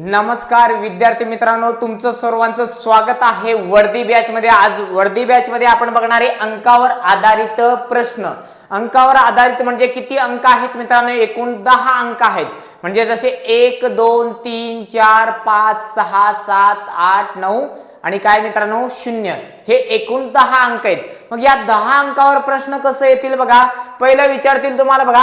नमस्कार विद्यार्थी मित्रांनो तुमचं सर्वांचं स्वागत आहे वर्दी बॅच मध्ये. आज वर्दी बॅच मध्ये आपण बघणारे अंकावर आधारित प्रश्न. अंकावर आधारित म्हणजे किती अंक आहेत मित्रांनो? एकूण दहा अंक आहेत. म्हणजे जसे एक दोन तीन चार पाच सहा सात आठ नऊ आणि काय मित्रांनो? शून्य. हे एकूण दहा अंक आहेत. मग या दहा अंकावर प्रश्न कसं येतील बघा? पहिलं विचारतील तुम्हाला बघा.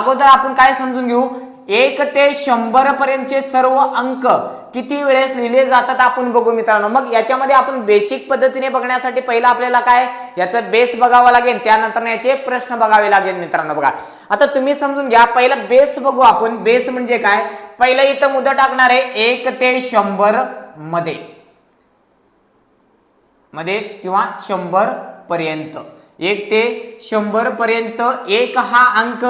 अगोदर आपण काय समजून घेऊ? एक ते शंभर पर्यंतचे सर्व अंक किती वेळेस लिहिले जातात आपण बघू मित्रांनो. मग याच्यामध्ये आपण बेसिक पद्धतीने बघण्यासाठी पहिला आपल्याला काय? याचं बेस बघावं लागेल. त्यानंतर याचे प्रश्न बघावे लागेल मित्रांनो बघा. आता तुम्ही समजून घ्या पहिला बेस बघू आपण. बेस म्हणजे काय? पहिलं इथं मुदत टाकणार आहे एक ते शंभरमध्ये. मध्ये किंवा शंभर पर्यंत एक ते शंभर पर्यंत एक हा अंक.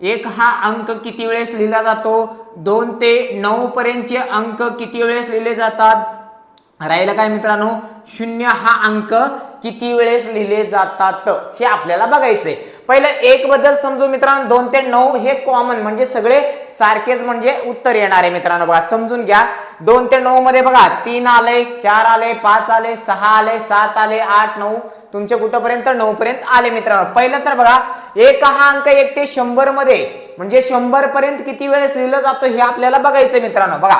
एक हा अंक किती वेळेस लिहिला जातो? दोन ते नऊ पर्यंतचे अंक किती वेळेस लिहिले जातात? राहिलं काय मित्रांनो? शून्य हा अंक किती वेळेस लिहिले जातात? हे आपल्याला बघायचंय. पहिलं एक बद्दल समजू मित्रांनो दोन ते नऊ हे कॉमन म्हणजे सगळे सारखेच म्हणजे उत्तर येणार आहे मित्रांनो. बघा समजून घ्या. दोन ते नऊ मध्ये बघा तीन आले चार आले पाच आले सहा आले सात आले आठ नऊ. तुमचे कुठपर्यंत? नऊ पर्यंत आले मित्रांनो. पहिलं तर बघा एक हा अंक एक ते शंभरमध्ये. म्हणजे शंभर पर्यंत किती वेळेस लिहिलं जातो हे आपल्याला बघायचं मित्रांनो. बघा.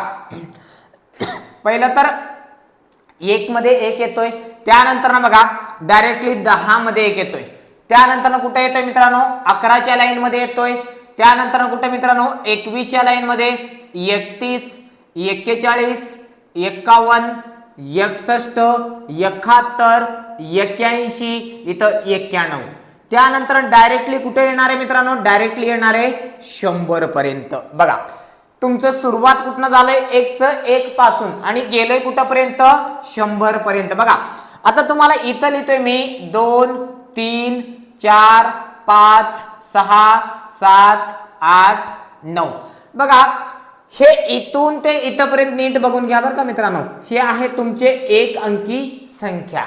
पहिलं तर एक मध्ये एक येतोय. त्यानंतर ना बघा डायरेक्टली दहा मध्ये एक येतोय. त्यानंतर कुठे येतोय मित्रांनो? अकराच्या लाईन मध्ये येतोय. त्यानंतर कुठे मित्रांनो? एकवीसच्या लाईन मध्ये एकतीस एक्केचाळीस एक्कावन्न एकसष्ट एकाहत्तर एक्क्याऐंशी इथं एक्क्याण्णव. त्यानंतर डायरेक्टली कुठे येणार आहे मित्रांनो? डायरेक्टली येणार आहे शंभर पर्यंत बघा तुमचं सुरुवात कुठनं झालंय? एकच एक पासून. आणि गेलंय कुठपर्यंत? शंभर पर्यंत बघा आता तुम्हाला इथं लिहितोय मी. दोन तीन चार पाच सहा सात आठ नऊ. बघा हे इथून ते इथपर्यंत नीट बघून घ्या बरं का मित्रांनो. हे आहे तुमचे एक अंकी संख्या.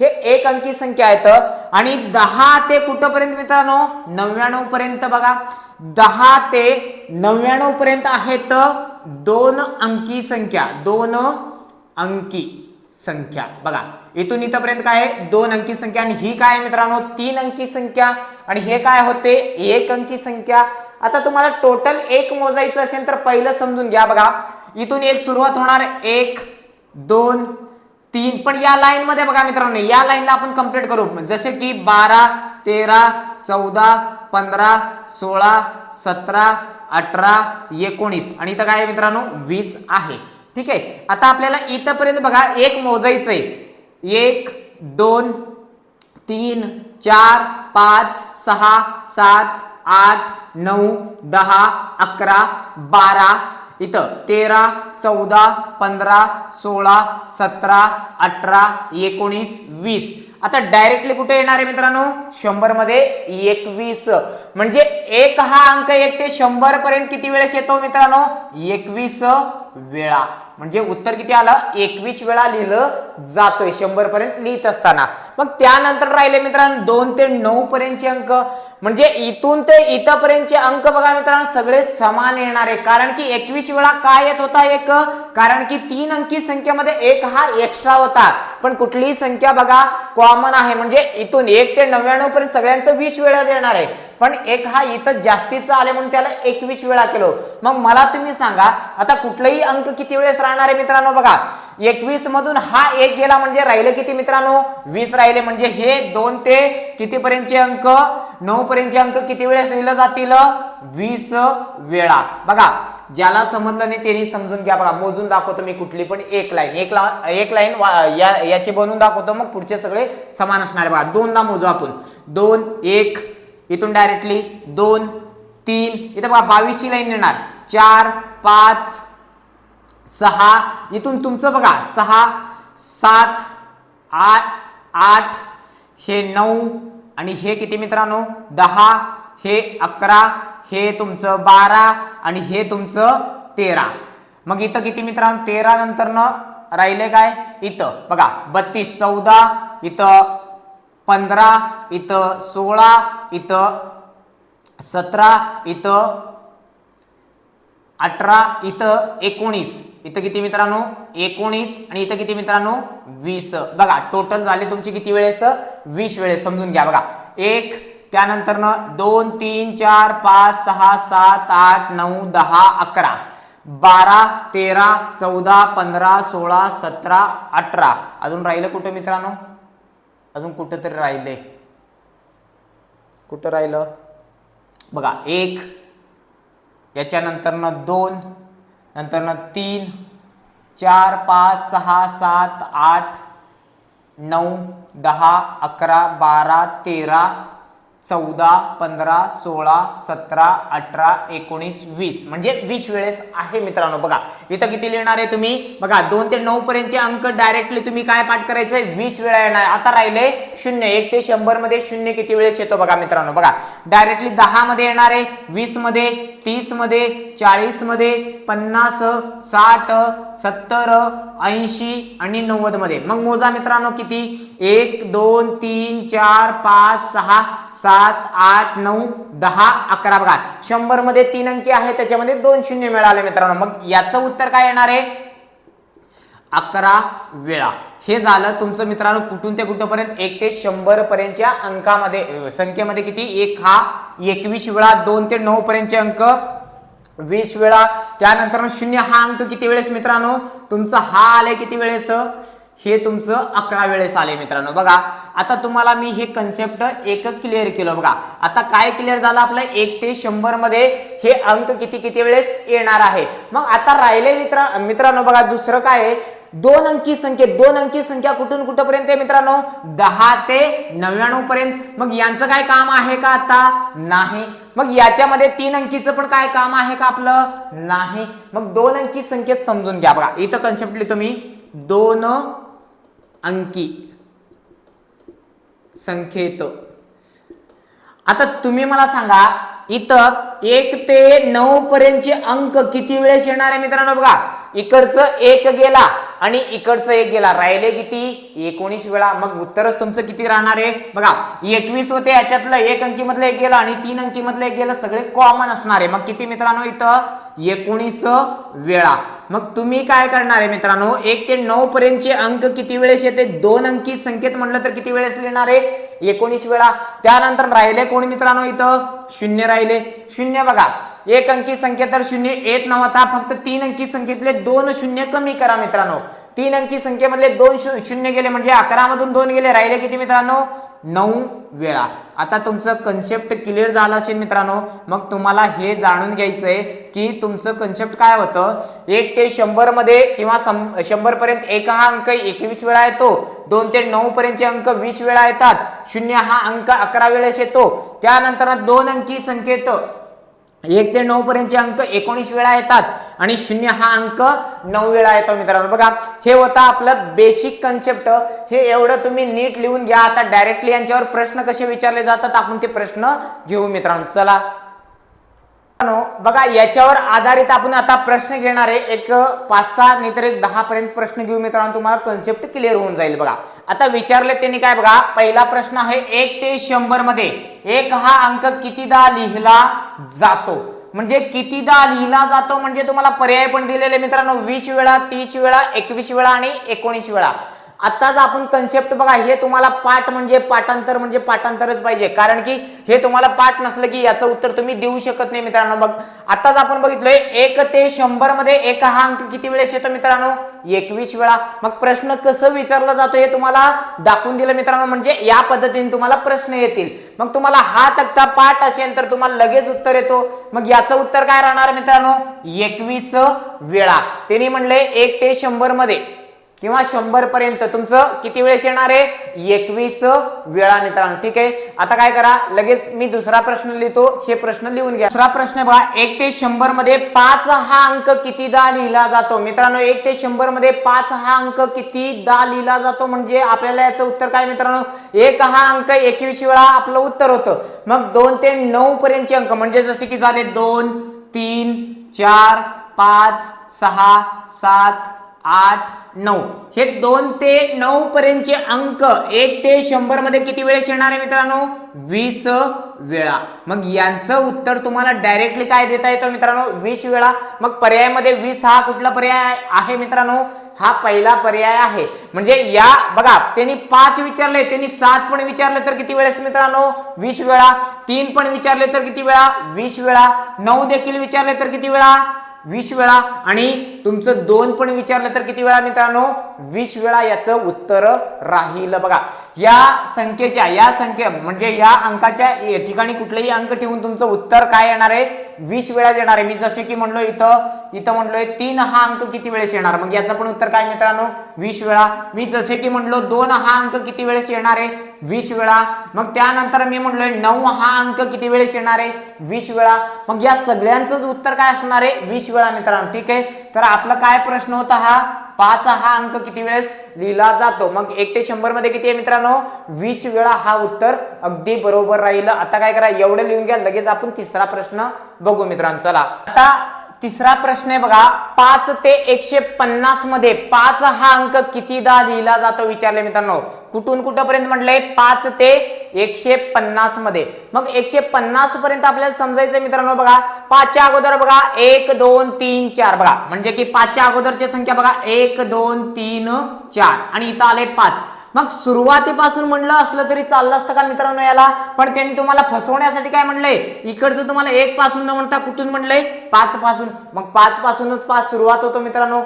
हे एक अंकी संख्या आहेत. आणि दहा ते कुठपर्यंत मित्रांनो? नव्याण्णव पर्यंत बघा. दहा ते नव्याण्णव पर्यंत आहेत दोन अंकी संख्या. दोन अंकी संख्या. बघा इथून इथपर्यंत काय आहे? दोन अंकी संख्या. आणि ही काय मित्रांनो? तीन अंकी संख्या. आणि हे काय होते एक अंकी संख्या. आता तुम्हाला टोटल एक मोजायचं असेल तर पहिलं समजून घ्या बघा. इथून एक सुरुवात होणार एक दोन तीन. पण या लाईन मध्ये बघा मित्रांनो या लाईनला आपण कंप्लीट करू. जसे की बारा तेरा चौदा पंधरा सोळा सतरा अठरा एकोणीस. आणि इथं काय मित्रांनो वीस आहे. ठीक आहे? आता आपल्याला इथंपर्यंत बघा एक मोजायचंय. एक दोन तीन चार पाच सहा सात आठ नऊ दहा अकरा बारा इथं तेरा चौदा पंधरा सोळा सतरा अठरा एकोणीस वीस. आता डायरेक्टली कुठे येणार आहे मित्रांनो? शंभरमध्ये एकवीस. म्हणजे एक हा अंक एक ते शंभर पर्यंत किती वेळेस येतो मित्रांनो? एकवीस वेळा. म्हणजे उत्तर किती आलं? एकवीस वेळा लिहिलं जातोय शंभर पर्यंत लिहित असताना. मग त्यानंतर राहिले मित्रांनो दोन ते नऊ पर्यंतचे अंक. म्हणजे इथून ते इथपर्यंतचे अंक बघा मित्रांनो सगळे समान येणार आहे कारण की एकवीस वेळा काय येत होता एक? कारण की तीन अंकी संख्येमध्ये एक हा एक्स्ट्रा होता. पण कुठलीही संख्या बघा कॉमन आहे. म्हणजे इथून एक ते नव्याण्णव पर्यंत सगळ्यांचं वीस वेळा येणार आहे. पण एक हा इथं जास्तीचा आले म्हणून त्याला एकवीस वेळा केलो. मग मला तुम्ही सांगा आता कुठलाही अंक किती वेळेस राहणार आहे मित्रांनो बघा. एकवीस मधून हा एक गेला म्हणजे राहिले किती मित्रांनो? वीस राहिले म्हणजे हे दोन ते किती पर्यंतचे अंक? नऊ पर्यंतचे अंक किती वेळेस लिहिलं जातील? वीस वेळा. बघा ज्याला समजलं नाही त्यांनी समजून घ्या बघा. मोजून दाखवतो मी कुठली पण एक लाईन. एक ला एक लाईन या याची बनवून दाखवतो. मग पुढचे सगळे समान असणार बघा. दोनदा मोजू आपण. दोन एक इथून डायरेक्टली दोन तीन इथं बघा बावीसची लाईन येणार. चार पाच सहा इथून तुमचं बघा सहा सात आठ आठ हे नऊ आणि हे किती मित्रांनो? दहा हे अकरा हे तुमचं बारा आणि हे तुमचं तेरा. मग इथं किती मित्रांनो? तेरा नंतर न राहिले काय? इथं. बघा बत्तीस चौदा इथं पंधरा इथं सोळा इथं सतरा इथं अठरा इथं एकोणीस. इथं किती मित्रांनो? एकोणीस आणि इथं किती मित्रांनो? वीस. बघा टोटल झाले तुमची किती वेळेस? वीस वेळेस. समजून घ्या बघा. एक त्यानंतर दोन तीन चार पाच सहा सात आठ नऊ दहा अकरा. बारा तेरा चौदा पंधरा सोळा सतरा अठरा. अजून राहिलं कुठं मित्रांनो? अजून कुठं तरी राहिले. कुठं राहिलं? बघा एक याच्यानंतरनं दोन नंतरनं तीन चार पाच सहा सात आठ नऊ दहा अकरा बारा तेरा चौदा पंधरा सोळा सतरा अठरा एकोणीस वीस. म्हणजे वीस वेळेस आहे मित्रांनो. बघा इथं किती लिहिणार आहे तुम्ही? बघा दोन ते नऊ पर्यंतचे अंक डायरेक्टली तुम्ही काय पाठ करायचंय? वीस वेळा येणार. आता राहिले शून्य. एक ते शंभरमध्ये शून्य किती वेळेस येतो बघा मित्रांनो. बघा डायरेक्टली दहा मध्ये येणार आहे. वीसमध्ये तीसमध्ये चाळीसमध्ये पन्नास साठ सत्तर ऐंशी आणि नव्वदमध्ये मग मोजा मित्रांनो किती? एक दोन तीन चार पाच सहा सात आठ नऊ दहा अकरा बघा. शंभरमध्ये तीन अंकी आहे त्याच्यामध्ये दोन शून्य मिळाले मित्रांनो. मग याचं उत्तर काय येणार आहे? अकरा वेळा. हे झालं तुमचं मित्रांनो कुठून ते कुठपर्यंत? एक ते शंभर पर्यंतच्या अंकामध्ये. संख्येमध्ये किती? एक हा एकवीस वेळा दोन ते नऊ पर्यंतचे अंक. वीस वेळा. त्यानंतर शून्य हा अंक किती वेळेस मित्रांनो? तुमचं हा आलाय किती वेळेस? हे तुमचं अकरा वेळेस आले मित्रांनो. बघा आता तुम्हाला मी हे कन्सेप्ट एक क्लिअर केलं बघा. आता काय क्लिअर झालं आपलं? एक ते शंभरमध्ये हे अंक किती किती वेळेस येणार आहे? मग आता राहिले मित्र मित्रांनो बघा दुसरं काय आहे? दोन अंकी संख्ये दोन अंकी संख्या कुठून कुठपर्यंत आहे मित्रांनो? दहा ते नव्याण्णव पर्यंत. मग यांचं काय काम आहे का आता? नाही. मग याच्यामध्ये तीन अंकीचं पण काय काम आहे का आपलं? नाही. मग दोन अंकी संख्येत समजून घ्या बघा. इथं कन्सेप्ट लिहितो मी. दोन अंकी. संख्येत आता तुम्ही मला सांगा इथं एक ते नऊ पर्यंतचे अंक किती वेळेस येणार आहे मित्रांनो बघा? इकडचं एक गेला आणि इकडचं एक गेला. राहिले किती? एकोणीस वेळा. मग उत्तरच तुमचं किती राहणार आहे? बघा एकवीस होते याच्यातलं एक अंकी मधलं एक गेलं आणि तीन अंकी मधलं एक गेलं सगळे कॉमन असणार आहे. मग किती मित्रांनो इथं? एकोणीस वेळा. मग तुम्ही काय करणार आहे मित्रांनो? एक ते नऊ पर्यंतचे अंक किती वेळेस येते? दोन अंकी संकेत म्हटलं तर किती वेळेस येणार आहे? एकोणीस वेळा. त्यानंतर राहिले कोणी मित्रांनो इथं? शून्य राहिले. शून्य बघा. एक अंकी संख्या तर शून्य येत नव्हता फक्त तीन अंकी संख्येतले दोन शून्य कमी करा मित्रांनो. तीन अंकी संख्येमधले दोन शून्य गेले म्हणजे अकरा मधून दोन गेले. राहिले किती मित्रांनो? नऊ वेळा. आता तुमचं कन्सेप्ट क्लिअर झालं असेल मित्रांनो मग तुम्हाला हे जाणून घ्यायचंय की तुमचं कन्सेप्ट काय होतं? एक ते शंभरमध्ये किंवा शंभर पर्यंत एक हा अंक एकवीस वेळा येतो दोन ते नऊ पर्यंतचे अंक वीस वेळा येतात शून्य हा अंक अकरा वेळेस येतो. त्यानंतर दोन अंकी संख्येत एक ते नऊ पर्यंतचे अंक एकोणीस वेळा येतात आणि शून्य हा अंक नऊ वेळा येतो मित्रांनो. बघा हे होतं आपलं बेसिक कन्सेप्ट हे एवढं तुम्ही नीट लिहून घ्या. आता डायरेक्टली यांच्यावर प्रश्न कसे विचारले जातात आपण ते प्रश्न घेऊ मित्रांनो. चला. बघा याच्यावर आधारित आपण आता प्रश्न घेणार आहे. एक पाच सहा नाही तर एक दहा पर्यंत प्रश्न घेऊ मित्रांनो. तुम्हाला कन्सेप्ट क्लिअर होऊन जाईल बघा. आता विचारले त्यांनी काय बघा पहिला प्रश्न आहे एक ते शंभरमध्ये एक हा अंक कितीदा लिहिला जातो? म्हणजे कितीदा लिहिला जातो म्हणजे तुम्हाला पर्याय पण दिलेले मित्रांनो वीस वेळा तीस वेळा एकवीस वेळा आणि एकोणीस वेळा. आताच आपण कन्सेप्ट बघा हे तुम्हाला पाठ म्हणजे पाठांतर म्हणजे पाठांतरच पाहिजे. कारण की हे तुम्हाला पाठ नसलं की याचं उत्तर तुम्ही देऊ शकत नाही मित्रांनो. बघ आताच आपण बघितलंय एक ते शंभरमध्ये एक हा अंक किती वेळेस येतो मित्रांनो? एकवीस वेळा. मग प्रश्न कसं विचारला जातो हे तुम्हाला दाखवून दिलं मित्रांनो. म्हणजे या पद्धतीने तुम्हाला प्रश्न येतील. मग तुम्हाला हा तक्ता पाठ असेल तर तुम्हाला लगेच उत्तर येतो. मग याचं उत्तर काय राहणार मित्रांनो? एकवीस वेळा. त्यांनी म्हणले एक ते शंभरमध्ये. किंवा शंभर पर्यंत तुमचं किती वेळेस येणार आहे? एकवीस वेळा मित्रांनो. ठीक आहे? आता काय करा? लगेच मी दुसरा प्रश्न लिहितो. हे प्रश्न लिहून घ्या. दुसरा प्रश्न बघा. एक ते शंभरमध्ये पाच हा अंक कितीदा लिहिला जातो? मित्रांनो एक ते शंभरमध्ये पाच हा अंक कितीदा लिहिला जातो? म्हणजे आपल्याला याचं उत्तर काय मित्रांनो? एक हा अंक एकवीस वेळा आपलं उत्तर होतं. मग दोन ते नऊ पर्यंतचे अंक म्हणजे जसे की झाले दोन तीन चार पाच सहा सात आठ नऊ. हे दोन ते नऊ पर्यंतचे अंक एक ते शंभरमध्ये किती वेळेस येणार आहे मित्रांनो? वीस वेळा. मग यांचं उत्तर तुम्हाला डायरेक्टली काय देता येतं मित्रांनो? वीस वेळा. मग पर्यायामध्ये वीस हा कुठला पर्याय आहे मित्रांनो? हा पहिला पर्याय आहे. म्हणजे या बघा त्यांनी पाच विचारले त्यांनी सात पण विचारले तर किती वेळेस मित्रांनो? वीस वेळा. तीन पण विचारले तर किती वेळा? वीस वेळा. नऊ देखील विचारले तर किती वेळा? वीस वेळा आणि तुमचं दोन पण विचारलं तर किती वेळा मित्रांनो? वीस वेळा याचं उत्तर राहील. बघा या संख्येच्या या संख्ये म्हणजे या अंकाच्या ठिकाणी कुठलेही अंक ठेवून तुमचं उत्तर काय येणार आहे? वीस वेळा येणार आहे. मी जसे की म्हणलो इथं इथं म्हणलोय तीन हा अंक किती वेळेस येणार? मग याचं पण उत्तर काय मित्रांनो? वीस वेळा. मी जसे की म्हणलो दोन हा अंक किती वेळेस येणार आहे? वीस वेळा. मग त्यानंतर मी म्हणलोय नऊ हा अंक किती वेळेस येणार आहे? वीस वेळा. मग या सगळ्यांचंच उत्तर काय असणार आहे? वीस वेळा मित्रांनो. ठीक आहे? तर आपला काय प्रश्न होता हा? पाच हा अंक किती वेळेस लिहिला जातो? मग एक ते शंभरमध्ये किती आहे मित्रांनो? वीस वेळा हा उत्तर अगदी बरोबर राहिलं. आता काय करा एवढं लिहून घ्या लगेच आपण तिसरा प्रश्न बघू मित्रांनो. चला. आता तिसरा प्रश्न आहे बघा. पाच ते एकशे पन्नासमध्ये पाच हा अंक कितीदा लिहिला जातो? विचारले मित्रांनो. कुठून कुठपर्यंत म्हटलंय? पाच ते एकशे पन्नासमध्ये. मग एकशे पन्नास पर्यंत आपल्याला समजायचं मित्रांनो बघा. पाचच्या अगोदर बघा एक दोन तीन चार. बघा म्हणजे की पाचच्या अगोदरची संख्या बघा एक दोन तीन चार. आणि इथं आले पाच. मग सुरुवातीपासून म्हणलं असलं तरी चाललं असतं का मित्रांनो याला? पण त्यांनी तुम्हाला फसवण्यासाठी काय म्हणलंय? इकडचं तुम्हाला एक पासून न म्हणता कुठून म्हणलंय? पाच पासून मग पाच पासूनच पाच सुरुवात होतो मित्रांनो.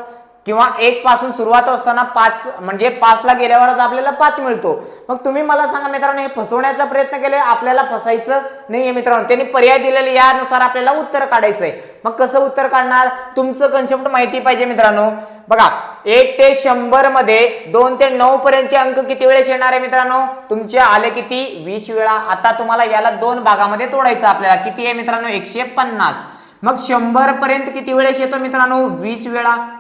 किंवा एक पासून सुरुवात असताना पाच म्हणजे पाचला गेल्यावरच आपल्याला पाच मिळतो. मग तुम्ही मला सांगा मित्रांनो हे फसवण्याचा प्रयत्न केले आपल्याला फसायचं नाहीये मित्रांनो. त्यांनी पर्याय दिलेले यानुसार आपल्याला उत्तर काढायचंय. मग कसं उत्तर काढणार? तुमचं कन्सेप्ट माहिती पाहिजे मित्रांनो. बघा एक ते शंभरमध्ये दोन ते नऊ पर्यंतचे अंक किती वेळेस येणार आहे मित्रांनो? तुमचे आले किती? वीस वेळा. आता तुम्हाला याला दोन भागामध्ये तोडायचं आपल्याला. किती आहे मित्रांनो? एकशे पन्नास. मग शंभर पर्यंत किती वेळेस येतो मित्रांनो? वीस वेळा.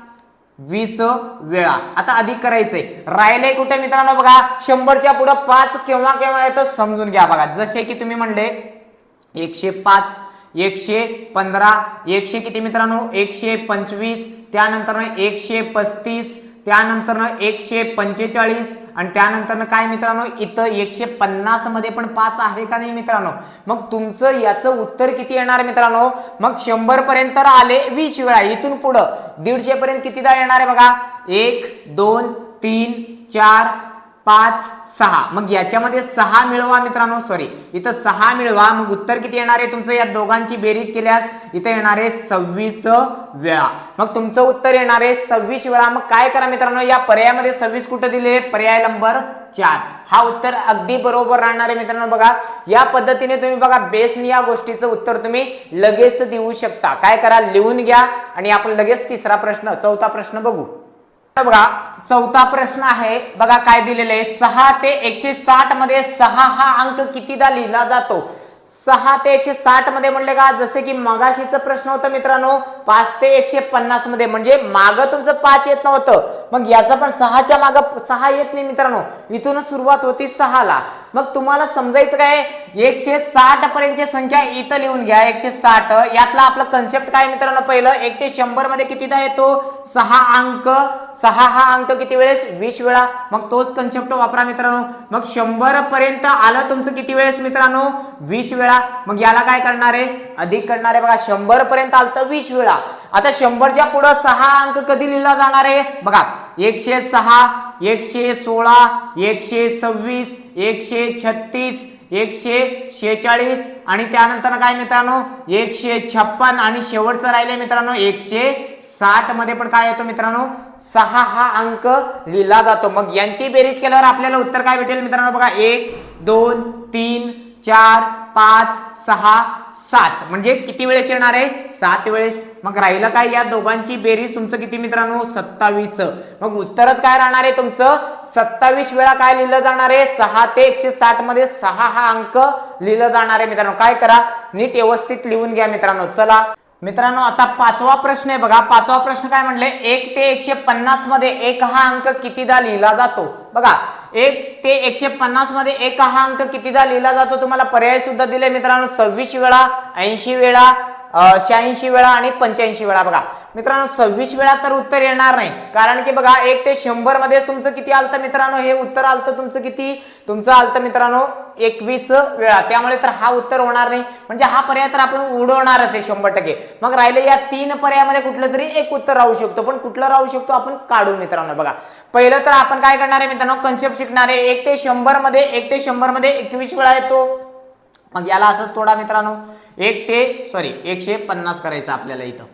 वीस वेळा. आता अधिक करायचंय. राहिले कुठे मित्रांनो बघा शंभरच्या पुढे पाच केव्हा केव्हा येतो समजून घ्या बघा. जसे की तुम्ही म्हणले एकशे पाच एकशे पंधरा एकशे किती मित्रांनो? एकशे पंचवीस त्यानंतर एकशे पस्तीस त्यानंतरनं एकशे पंचेचाळीस आणि त्यानंतरनं काय मित्रांनो? इथं एकशे पन्नासमध्ये पण पाच आहे का नाही मित्रांनो? मग तुमचं याचं उत्तर किती येणार आहे मित्रांनो? मग शंभर पर्यंत आले वीस वेळा. इथून पुढं दीडशे पर्यंत कितीदा येणार आहे बघा? एक दोन तीन चार पाच सहा. मग याच्यामध्ये सहा मिळवा मित्रांनो सॉरी इथं सहा मिळवा मग उत्तर किती येणार आहे तुमचं? या दोघांची बेरीज केल्यास इथं येणार आहे सव्वीस वेळा. मग तुमचं उत्तर येणार आहे सव्वीस वेळा. मग काय करा मित्रांनो? या पर्यायामध्ये सव्वीस कुठं दिले पर्याय नंबर चार. हा उत्तर अगदी बरोबर राहणार आहे मित्रांनो बघा. या पद्धतीने तुम्ही बघा बेसनी या गोष्टीचं उत्तर तुम्ही लगेच देऊ शकता. काय करा? लिहून घ्या आणि आपण लगेच तिसरा प्रश्न चौथा प्रश्न बघू. बघा चौथा प्रश्न आहे. बघा काय दिलेलं आहे. सहा ते एकशे साठमध्ये सहा हा अंक कितीदा लिहिला जातो? सहा ते एकशे साठमध्ये म्हणले का जसे की मगाशीचा प्रश्न होतं मित्रांनो पाच ते एकशे पन्नासमध्ये. म्हणजे माग तुमचं पाच येत नव्हतं. मग याचा पण सहाच्या माग सहा येत नाही मित्रांनो. इथून सुरुवात होती सहाला. मग तुम्हाला समजायचं काय? एकशे साठ पर्यंतची संख्या इथं लिहून घ्या. एकशे साठ. यातला आपलं कन्सेप्ट काय मित्रांनो? पहिलं एक ते शंभरमध्ये कितीदा येतो? सहा अंक. सहा हा अंक किती वेळेस? वीस वेळा. मग तोच कन्सेप्ट वापरा मित्रांनो. मग शंभर पर्यंत आलं तुमचं किती वेळेस मित्रांनो? वीस वेळा. मग याला काय करणार आहे? अधिक करणार आहे. बघा शंभर पर्यंत आलं तर वीस वेळा. आता शंभरच्या पुढं सहा अंक कधी लिहिला जाणार आहे? बघा एकशे सहा एकशे सोळा एकशे सव्वीस एकशे छत्तीस एकशे शेचाळीस आणि त्यानंतर काय मित्रांनो? एकशे छप्पन आणि शेवटचं राहिले मित्रांनो एकशे साठमध्ये पण काय येतो मित्रांनो? सहा हा अंक लिहिला जातो. मग यांची बेरीज केल्यावर आपल्याला उत्तर काय भेटेल मित्रांनो? बघा एक दोन तीन चार पाच सहा सात. म्हणजे किती वेळेस येणार आहे? सात वेळेस. मग राहिलं काय या दोघांची बेरीज तुमचं किती मित्रांनो? सत्तावीस. मग उत्तरच काय राहणार आहे तुमचं? सत्तावीस वेळा काय लिहिलं जाणार आहे? सहा ते एकशे साठमध्ये सहा हा अंक लिहिलं जाणार आहे मित्रांनो. काय करा? नीट व्यवस्थित लिहून घ्या मित्रांनो. चला. मित्रांनो आता पाचवा प्रश्न आहे बघा. पाचवा प्रश्न काय म्हणले? एक ते एकशे पन्नासमध्ये एक हा अंक कितीदा लिहिला जातो? बघा. एक ते एकशे पन्नासमध्ये एक हा अंक कितीदा लिहिला जातो? तुम्हाला पर्याय सुद्धा दिले मित्रांनो. सव्वीस वेळा ऐंशी वेळा शहाऐंशी वेळा आणि पंच्याऐंशी वेळा. बघा मित्रांनो सव्वीस वेळा तर उत्तर येणार नाही. कारण की बघा एक ते शंभरमध्ये तुमचं किती आलतं मित्रांनो हे उत्तर आलतं तुमचं किती? तुमचं आलतं मित्रांनो एकवीस वेळा. त्यामुळे तर हा उत्तर होणार नाही. म्हणजे हा पर्याय तर आपण उडवणारच आहे शंभर टक्के. मग राहिले या तीन पर्यायामध्ये कुठलं तरी एक उत्तर राहू शकतो. पण कुठलं राहू शकतो आपण काढू मित्रांनो बघा. पहिलं तर आपण काय करणार आहे मित्रांनो कन्सेप्ट शिकणार आहे. एक ते शंभरमध्ये एक ते शंभरमध्ये एकवीस वेळा येतो. मग याला असंच तोडा मित्रांनो. एक ते सॉरी एकशे पन्नास करायचं आपल्याला इथं.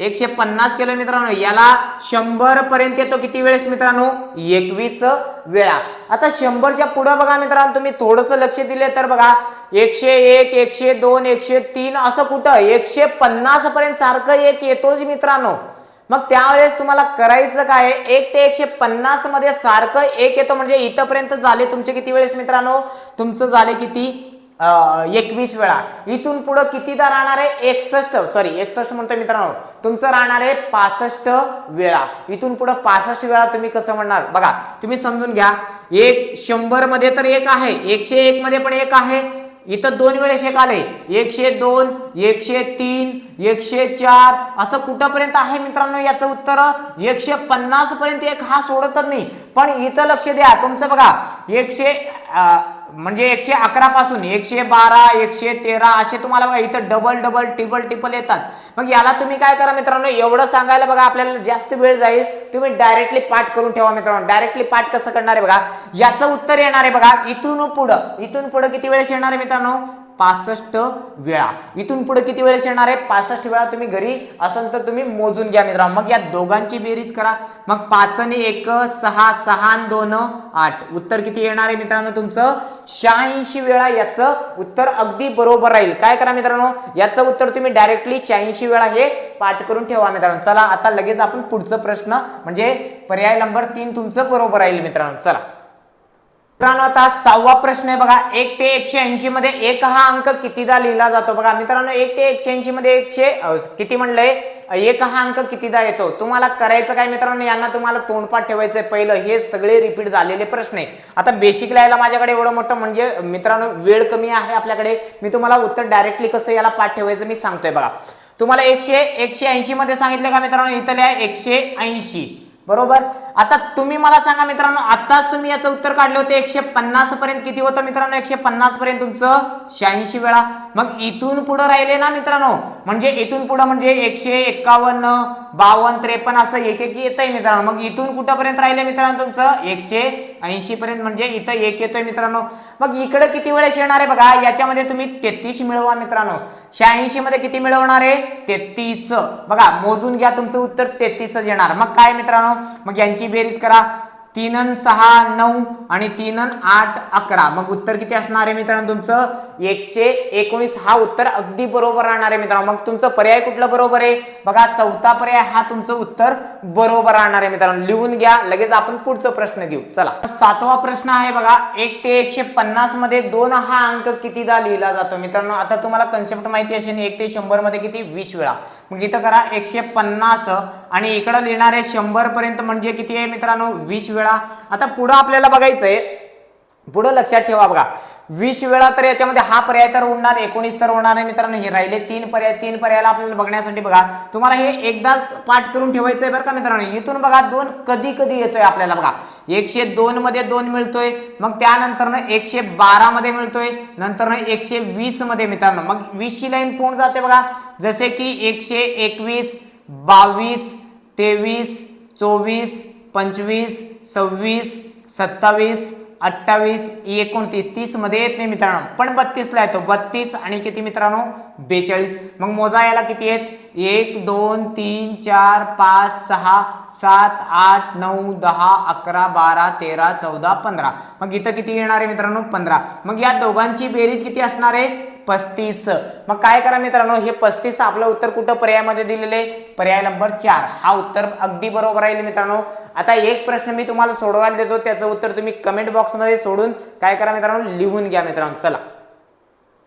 एकशे पन्नास केलं मित्रांनो. याला शंभर पर्यंत येतो किती वेळेस मित्रांनो? एकवीस वेळा. आता शंभरच्या पुढं बघा मित्रांनो तुम्ही थोडस लक्ष दिले तर बघा एकशे एक एकशे दोन एकशे तीन असं कुठं? एकशे पन्नास पर्यंत सारखं एक येतोच मित्रांनो. मग त्यावेळेस तुम्हाला करायचं काय? एक ते एकशे पन्नासमध्ये सारखं एक येतो. म्हणजे इथपर्यंत झाले तुमचे किती वेळेस मित्रांनो? तुमचं झाले किती? एकवीस वेळा. इथून पुढं कितीदा राहणार? आहे एकसष्ट सॉरी एकसष्ट म्हणतो मित्रांनो. तुमचं राहणार आहे पासष्ट वेळा. इथून पुढं पासष्ट वेळा तुम्ही कसं म्हणणार? बघा तुम्ही समजून घ्या. एक शंभरमध्ये तर एक आहे. एकशे एक मध्ये पण एक आहे. इथं दोन वेळेस एक आले. एकशे दोन एकशे तीन एकशे चार असं कुठंपर्यंत आहे मित्रांनो याचं उत्तर? एकशे पन्नास पर्यंत एक हा सोडतच नाही. पण इथं लक्ष द्या. तुमचं बघा एकशे म्हणजे एकशे अकरा पासून एकशे बारा एकशे तेरा असे तुम्हाला बघा इथं डबल डबल टिबल टिपल येतात. मग याला तुम्ही काय करा मित्रांनो एवढं सांगायला बघा आपल्याला जास्त वेळ जाईल. तुम्ही डायरेक्टली पाठ करून ठेवा मित्रांनो. डायरेक्टली पाठ कसं करणार आहे बघा याचं उत्तर येणार आहे बघा इथून पुढं. इथून पुढं किती वेळेस येणार आहे मित्रांनो? पासष्ट वेळा. इथून पुढे किती वेळेस येणार आहे? पासष्ट वेळा तुम्ही घरी असाल तर तुम्ही मोजून घ्या मित्रांनो. मग या दोघांची बेरीज करा. मग पाच आणि एक सहा सहा दोन आठ. उत्तर किती येणार आहे मित्रांनो तुमचं? शहाऐंशी वेळा याचं उत्तर अगदी बरोबर राहील. काय करा मित्रांनो? याचं उत्तर तुम्ही डायरेक्टली शहाऐंशी वेळा हे पाठ करून ठेवा मित्रांनो. चला आता लगेच आपण पुढचं प्रश्न म्हणजे पर्याय नंबर तीन तुमचं बरोबर राहील मित्रांनो. चला. मित्रांनो आता सहावा प्रश्न आहे बघा. एक ते एकशे ऐंशी मध्ये एक हा अंक कितीदा लिहिला जातो? बघा मित्रांनो एक ते एकशे ऐंशी मध्ये एकशे किती म्हणलंय एक हा अंक कितीदा येतो? तुम्हाला करायचं काय मित्रांनो? यांना तुम्हाला तोंडपाठ ठेवायचंय पहिलं. हे सगळे रिपीट झालेले प्रश्न आहे. आता बेसिक लिहायला माझ्याकडे एवढं मोठं म्हणजे मित्रांनो वेळ कमी आहे आपल्याकडे. मी तुम्हाला उत्तर डायरेक्टली कसं याला पाठ ठेवायचं मी सांगतोय बघा. तुम्हाला एकशे एकशे ऐंशी मध्ये सांगितलं का मित्रांनो? इथले एकशे ऐंशी. बरोबर? आता तुम्ही मला सांगा मित्रांनो आताच तुम्ही याचं उत्तर काढले होते एकशे पन्नास पर्यंत. किती होतं मित्रांनो? एकशे पन्नास पर्यंत तुमचं शहाऐंशी वेळा. मग इथून पुढे राहिले ना मित्रांनो? म्हणजे इथून पुढे म्हणजे एकशे एक्कावन्न बावन्न त्रेपन्न असं एक एक येत आहे मित्रांनो. मग इथून कुठंपर्यंत राहिले मित्रांनो तुमचं? एकशे ऐंशी पर्यंत म्हणजे इथं एक येतोय मित्रांनो. मग इकडे किती वेळेस येणार आहे बघा? याच्यामध्ये तुम्ही तेहतीस मिळवा मित्रांनो. शहाऐंशी मध्ये किती मिळवणार आहे? तेहतीस. बघा मोजून घ्या तुमचं उत्तर तेहतीसच येणार. मग काय मित्रांनो? मग यांची बेरीज करा. तीन सहा नऊ आणि तीन अन आठ अकरा. मग उत्तर किती असणार आहे मित्रांनो तुमचं? एकशे एकोणीस. हा उत्तर अगदी बरोबर राहणार आहे मित्रांनो. मग तुमचं पर्याय कुठलं बरोबर आहे? बघा चौथा पर्याय हा तुमचं उत्तर बरोबर राहणार आहे मित्रांनो. लिहून घ्या. लगेच आपण पुढचा प्रश्न घेऊ. चला. सातवा प्रश्न आहे बघा. एक ते एकशे पन्नासमध्ये दोन हा अंक कितीदा लिहिला जातो मित्रांनो? आता तुम्हाला कन्सेप्ट माहिती असेल एक ते शंभरमध्ये किती? वीस वेळा. मग इथं करा एकशे पन्नास आणि इकडं लिहिणार आहे शंभर पर्यंत म्हणजे किती आहे मित्रांनो? वीस वेळा. आता पुढं आपल्याला बघायचंय. पुढं लक्षात ठेवा बघा. वीस वेळा तर याच्यामध्ये हा पर्याय तर उडणार एकोणीस तर होणार आहे मित्रांनो. हे राहिले तीन पर्याय. तीन पर्यायाला आपल्याला बघण्यासाठी बघा. तुम्हाला हे एकदाच पाठ करून ठेवायचं आहे बरं का मित्रांनो. इथून बघा दोन कधी कधी येतोय आपल्याला बघा. एकशे दोन मध्ये दोन मिळतोय. मग त्यानंतर एकशे बारा मध्ये मिळतोय. नंतर एकशे वीसमध्ये मित्रांनो. मग वीसची लाईन पूर्ण जाते बघा? जसे की एकशे एकवीस बावीस तेवीस चोवीस पंचवीस सव्वीस सत्तावीस अठ्ठावीस एकोणतीस तीसमध्ये येत नाही मित्रांनो. पण बत्तीसला येतो. बत्तीस आणि किती मित्रांनो? बेचाळीस. मग मोजा याला किती आहेत? एक दोन तीन चार पाच सहा सात आठ नऊ दहा अकरा बारा तेरा चौदा पंधरा. मग इथं किती येणार आहे मित्रांनो? पंधरा. मग या दोघांची बेरीज किती असणार आहे? पस्तीस. मग काय करा मित्रांनो? हे पस्तीस आपलं उत्तर कुठं पर्यायामध्ये दिलेले पर्याय नंबर चार. हा उत्तर अगदी बरोबर राहील मित्रांनो. आता एक प्रश्न मी तुम्हाला सोडवायला देतो. त्याचं उत्तर तुम्ही कमेंट बॉक्समध्ये सोडून काय करा मित्रांनो? लिहून घ्या मित्रांनो. चला.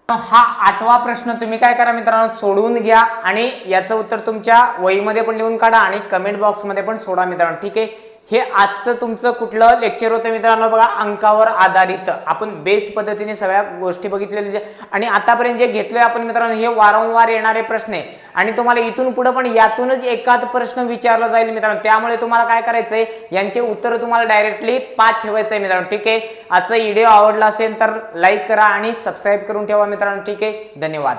हा आठवा प्रश्न तुम्ही काय करा मित्रांनो? सोडवून घ्या आणि याचं उत्तर तुमच्या वहीमध्ये पण लिहून काढा आणि कमेंट बॉक्समध्ये पण सोडा मित्रांनो. ठीक आहे? हे आजचं तुमचं कुठलं लेक्चर होतं मित्रांनो? बघा अंकावर आधारित. आपण बेस पद्धतीने सगळ्या गोष्टी बघितलेल्या आणि आतापर्यंत जे घेतलंय आपण मित्रांनो हे वारंवार येणारे प्रश्न आहे. आणि तुम्हाला इथून पुढे पण यातूनच एकाच प्रश्न विचारला जाईल मित्रांनो. त्यामुळे तुम्हाला काय करायचंय? यांचे उत्तर तुम्हाला डायरेक्टली पाठ ठेवायचं आहे मित्रांनो. ठीक आहे? आजचा व्हिडिओ आवडला असेल तर लाईक करा आणि सबस्क्राईब करून ठेवा मित्रांनो. ठीक आहे? धन्यवाद.